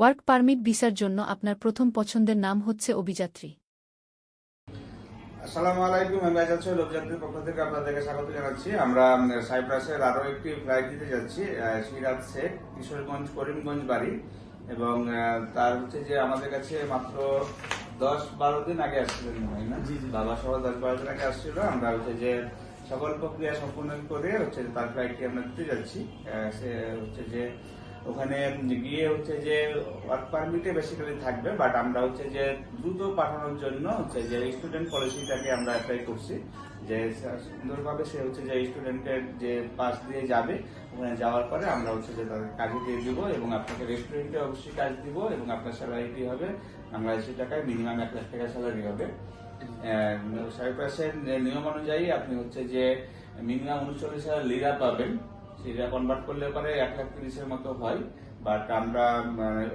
Work permit ভিসার জন্য আপনার প্রথম পছন্দের নাম হচ্ছে অভিযাত্রী। আসসালামু আলাইকুম আমি আজাদ সোহেল অভিযাত্রীর পক্ষ থেকে আপনাদেরকে স্বাগত জানাচ্ছি। আমরা সাইপ্রাসের আরও একটি ফ্লাইট দিতে যাচ্ছি সিরাজ শেখ কিশোরগঞ্জ করিমগঞ্জ বাড়ি। এবং তার হচ্ছে যে আমাদের কাছে মাত্র দশ বারো দিন আগে আসছিলেন হয় না? বাবা সহ দশ বারো দিন আগে আসছিল। আমরা হচ্ছে যে সকল প্রক্রিয়া সম্পূর্ণ করে হচ্ছে তার ফ্লাইটটি আমরা দিতে যাচ্ছি। সে হচ্ছে যে ওখানে গিয়ে হচ্ছে যে ওয়ার্ক পারমিটে বেসিক্যালি থাকবে বাট আমরা হচ্ছে যে দ্রুত পাঠানোর জন্য হচ্ছে যে স্টুডেন্ট পলিসিটাকে আমরা অ্যাপ্লাই করছি। যে সুন্দরভাবে সে হচ্ছে যে স্টুডেন্টের যে পাস দিয়ে যাবে, ওখানে যাওয়ার পরে আমরা হচ্ছে যে তাদের কাজে দিয়ে দিব এবং আপনাকে রেস্টুরেন্টে অবশ্যই কাজ দিব এবং আপনার স্যালারিটি হবে? আমরা বাংলাদেশি টাকায় মিনিমাম এক লাখ টাকা স্যালারি হবে। সাইপ্রাসের নিয়ম অনুযায়ী আপনি হচ্ছে যে মিনিমাম উনচল্লিশ হাজার লিরা পাবেন। সেটা কনভার্ট করলে পরে এক লাখ তিরিশের মতো হয়। বাট আমরা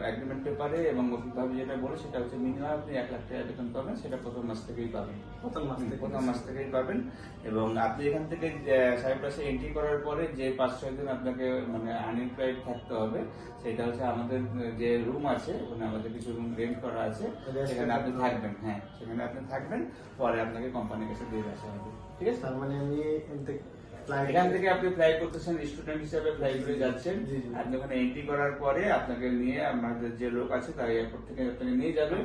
এগ্রিমেন্ট পেপারে এবং মৌখিকভাবে যেটা বলে সেটা হচ্ছে মিনিমাম আপনি এক লাখ টাকা বেতন পাবেন সেটা প্রথম মাস থেকেই পাবেন। প্রথম মাস থেকে। প্রথম মাস থেকেই পাবেন। এবং আপনি এখান থেকে সাইপ্রাসে এন্ট্রি করার পরে যে পাঁচ ছয় দিন আপনাকে মানে আনএমপ্লয়েড থাকতে হবে সেটা হচ্ছে আমাদের যে রুম আছে ওখানে আমাদের কিছু রুম রেন্ট করা আছে সেখানে আপনি থাকবেন হ্যাঁ সেখানে আপনি থাকবেন পরে আপনাকে কোম্পানির কাছে দিয়ে আসা হবে। ঠিক আছে? তার মানে আমি এখান থেকে আপনি ফ্লাই করতেছেন স্টুডেন্ট হিসেবে ফ্লাই করে যাচ্ছেন। আপনি ওখানে এন্ট্রি করার পরে আপনাকে নিয়ে আমাদের যে লোক আছে তার এয়ারপোর্ট থেকে আপনাকে নিয়ে যাবে।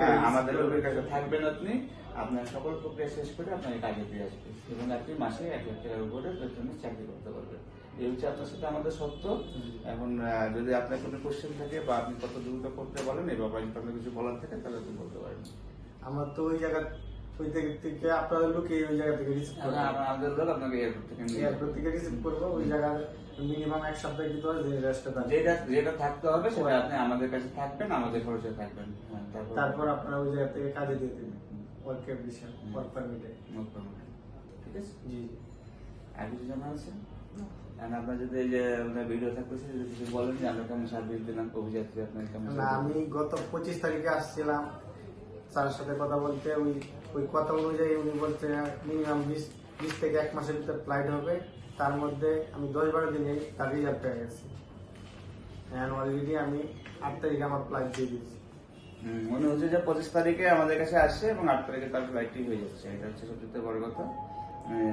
হ্যাঁ, আমাদের লোকের কাছে থাকবেন আপনি। আপনার সকল প্রক্রিয়া শেষ করে আপনাকে কাজে দিয়ে আসবে। এবং আপনি মাসে এক লাখ টাকার উপরে বেতনে চাকরি করতে পারবেন। এই হচ্ছে আপনার সাথে আমাদের সত্য। এখন যদি আপনার কোনো কোশ্চেন থাকে বা আপনি কত দ্রুত করতে বলেন এই ব্যাপারে যদি আপনার কিছু বলার থাকে তাহলে আপনি বলতে পারেন। আমার তো ওই জায়গা ওই থেকে থেকে আপনাদের লোকে ওই জায়গা থেকে রিসিভ করবে। আমাদের লোক আপনাকে এয়ারপোর্ট থেকে এয়ারপোর্ট থেকে রিসিভ করব ওই জায়গায় মিনিমাম এক সপ্তাহ হয় যে থাকবে। যেটা যেটা থাকতে হবে সেটা আপনি আমাদের কাছে থাকবেন আমাদের খরচে থাকবেন। হ্যাঁ, তারপর আপনারা ওই জায়গা থেকে কাজে দিয়ে দেবেন। ওয়ার্কের বিষয় ওয়ার্ক পারমিটে নোট করবেন। ঠিক আছে? জি। আর কিছু জানা আছে? আপনার যদি এই যে ভিডিও থাকতেছে যদি কিছু বলেন যে আমরা কেমন সার্ভিস দিলাম অভিযাত্রী আপনার কেমন আমি গত পঁচিশ তারিখে আসছিলাম। স্যারের সাথে কথা বলতে, ওই ওই কথা অনুযায়ী উনি বলছে মিনিমাম বিশ বিশ থেকে এক মাসের ভিতরে ফ্লাইট হবে। তার মধ্যে আমি দশ বারো দিনে তার রিজার্ভ পেয়ে গেছি। অ্যান্ড অলরেডি আমি আট তারিখে আমার ফ্লাইট দিয়ে দিয়েছি। মনে হচ্ছে যে পঁচিশ তারিখে আমাদের কাছে আসছে এবং আট তারিখে তার ফ্লাইটটি হয়ে যাচ্ছে। এটা হচ্ছে সবচেয়ে বড় কথা।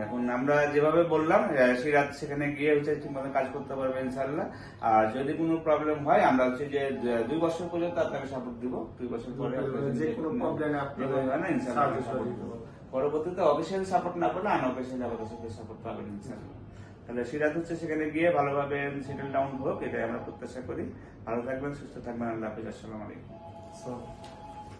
এখন আমরা যেভাবে বললাম সেই রাত সেখানে গিয়ে হচ্ছে ঠিকমতো কাজ করতে পারবে ইনশাল্লাহ আর যদি কোনো প্রবলেম হয় আমরা হচ্ছে যে দুই বছর পর্যন্ত আপনাকে সাপোর্ট দিব। দুই বছর পরে যে কোনো আপনি হয় না, ইনশাল্লাহ support দিব। পরবর্তীতে অফিসিয়াল সাপোর্ট না পেলে আনঅফিসিয়াল আমাদের সাথে সাপোর্ট পাবেন ইনশাল্লাহ তাহলে সিরাজ হচ্ছে সেখানে গিয়ে ভালোভাবে সেটেল ডাউন হোক এটাই আমরা প্রত্যাশা করি। ভালো থাকবেন সুস্থ থাকবেন আল্লাহ হাফিজ আসসালামু আলাইকুম।